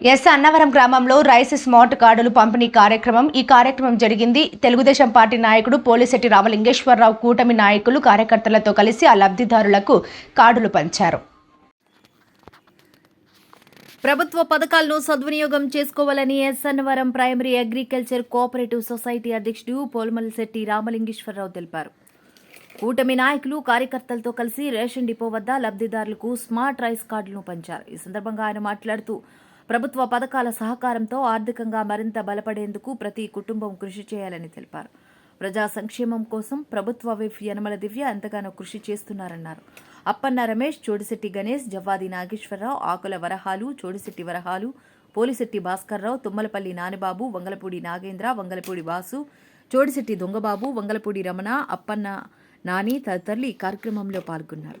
Yes Annavaram గ్రామంలో rice smart కార్డులు పంపిణీ కార్యక్రమం. ఈ కార్యక్రమం జరిగింది. తెలుగుదేశం పార్టీ నాయకుడు పోలిశెట్టి రామలింగేశ్వరరావు కూటమి నాయకులు కార్యకర్తలతో కలిసి ఆ లబ్ధిదారులకు కార్డులు పంచారు. ప్రభుత్వ పథకాలను సద్వినియోగం చేసుకోవాలని S Annavaram primary agriculture cooperative society అధ్యక్షుడు పోల్మల్శెట్టి రామలింగేశ్వరరావు తెలిపారు. కూటమి నాయకులు కార్యకర్తలతో కలిసి రేషన్ డిపో వద్ద లబ్ధిదారులకు స్మార్ట్ రైస్ కార్డులను పంచారు. ఈ సందర్భంగా ఆయన మాట్లాడుతూ ప్రభుత్వ పథకాల సహకారంతో ఆర్థికంగా మరింత బలపడేందుకు ప్రతి కుటుంబం కృషి చేయాలని తెలిపారు. ప్రజా సంక్షేమం కోసం ప్రభుత్వ విఫ్ యనమల దివ్య ఎంతగానో కృషి చేస్తున్నారన్నారు. అప్పన్న రమేష్ చోడిశెట్టి గణేష్ జవ్వాది నాగేశ్వరరావు ఆకుల వరహాలు చోడిశెట్టి వరహాలు పోలిశెట్టి భాస్కర్రావు తుమ్మలపల్లి నానిబాబు వంగలపూడి నాగేంద్ర వంగలపూడి వాసు చోడిశెట్టి దొంగబాబు వంగలపూడి రమణ అప్పన్న నాని తదితరులు ఈ కార్యక్రమంలో పాల్గొన్నారు.